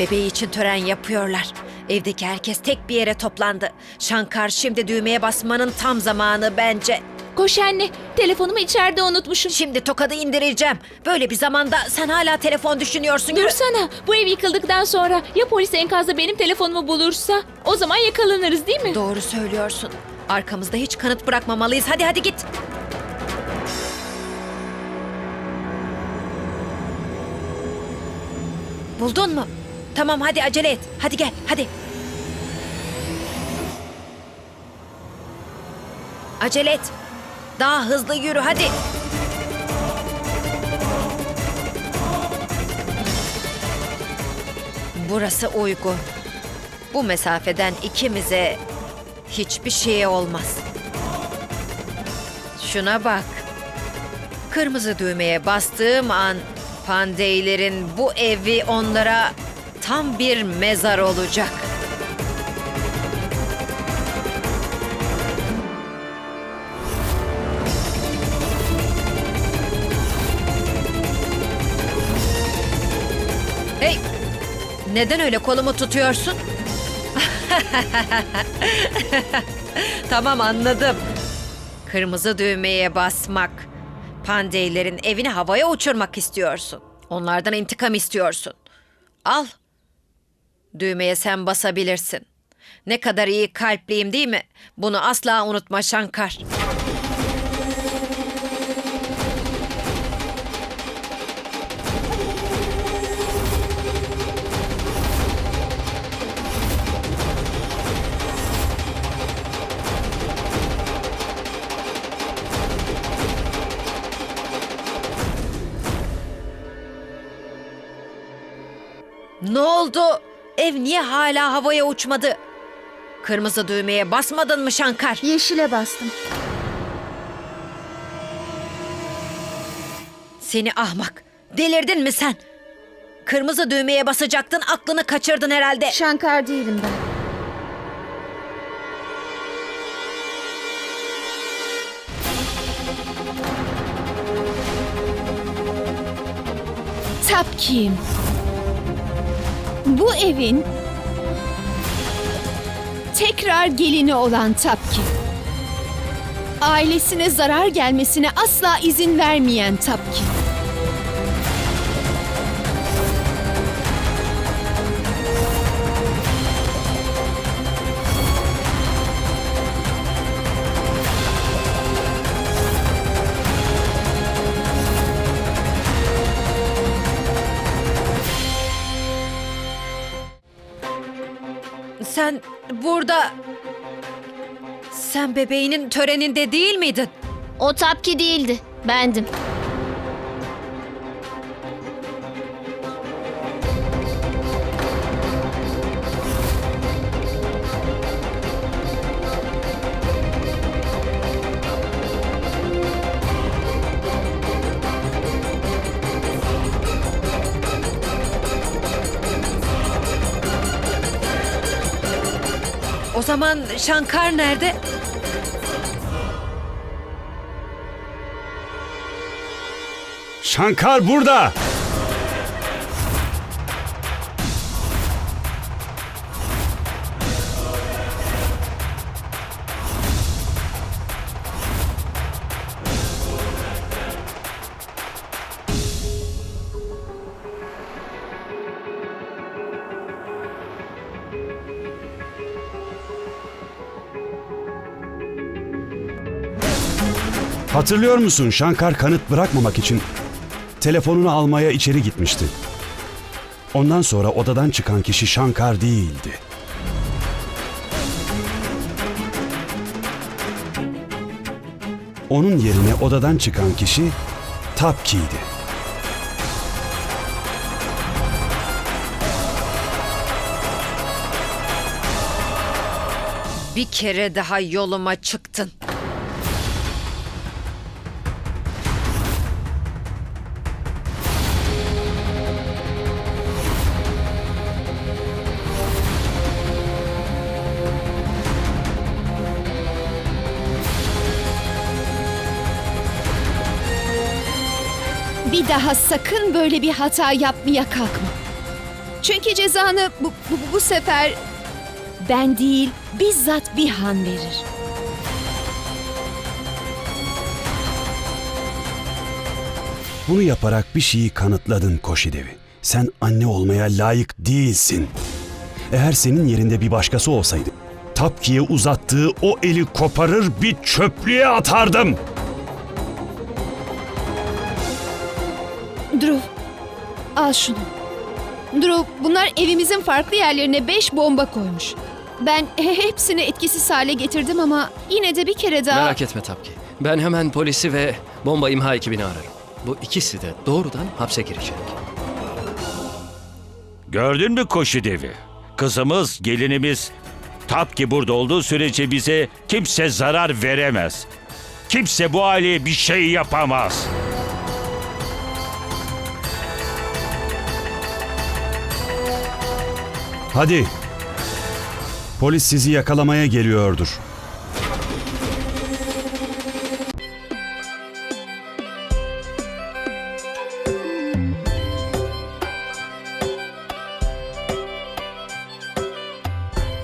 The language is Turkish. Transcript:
bebeği için tören yapıyorlar. Evdeki herkes tek bir yere toplandı. Şankar şimdi düğmeye basmanın tam zamanı bence. Koş anne, telefonumu içeride unutmuşum. Şimdi tokadı indireceğim. Böyle bir zamanda sen hala telefon düşünüyorsun. Yürü. Dursana, bu ev yıkıldıktan sonra ya polis enkazda benim telefonumu bulursa? O zaman yakalanırız değil mi? Doğru söylüyorsun. Arkamızda hiç kanıt bırakmamalıyız. Hadi hadi git. Buldun mu? Tamam hadi acele et. Hadi gel hadi. Acele et. Daha hızlı yürü hadi. Burası uygun. Bu mesafeden ikimize hiçbir şey olmaz. Şuna bak. Kırmızı düğmeye bastığım an pandeylerin bu evi onlara tam bir mezar olacak. Hey! Neden öyle kolumu tutuyorsun? tamam anladım. Kırmızı düğmeye basmak. Pandeylerin evini havaya uçurmak istiyorsun. Onlardan intikam istiyorsun. Al. Düğmeye sen basabilirsin. Ne kadar iyi kalpliyim değil mi? Bunu asla unutma Şankar. Ne oldu? Ev niye hala havaya uçmadı? Kırmızı düğmeye basmadın mı Şankar? Yeşile bastım. Seni ahmak. Delirdin mi sen? Kırmızı düğmeye basacaktın, aklını kaçırdın herhalde. Şankar değilim ben. Tapkim. Bu evin tekrar gelini olan Tapki. Ailesine zarar gelmesine asla izin vermeyen Tapki. Sen burada... Sen bebeğinin töreninde değil miydin? O tapki değildi. Bendim. O zaman Şankar nerede? Şankar burada. Hatırlıyor musun Şankar kanıt bırakmamak için telefonunu almaya içeri gitmişti. Ondan sonra odadan çıkan kişi Şankar değildi. Onun yerine odadan çıkan kişi Tapki'ydi. Bir kere daha yoluma çıktın. Bir daha sakın böyle bir hata yapmaya kalkma. Çünkü cezanı bu, bu, bu sefer ben değil bizzat Bihan verir. Bunu yaparak bir şeyi kanıtladın Koşidevi. Sen anne olmaya layık değilsin. Eğer senin yerinde bir başkası olsaydı, Tapki'ye uzattığı o eli koparır bir çöplüğe atardım. Drew, al şunu. Drew, bunlar evimizin farklı yerlerine beş bomba koymuş. Ben he- hepsini etkisiz hale getirdim ama yine de bir kere daha... Merak etme Tapki. Ben hemen polisi ve bomba imha ekibini ararım. Bu ikisi de doğrudan hapse girecek. Gördün mü koşu devi? Kızımız, gelinimiz Tapki burada olduğu sürece bize kimse zarar veremez. Kimse bu aileye bir şey yapamaz. Hadi. Polis sizi yakalamaya geliyordur.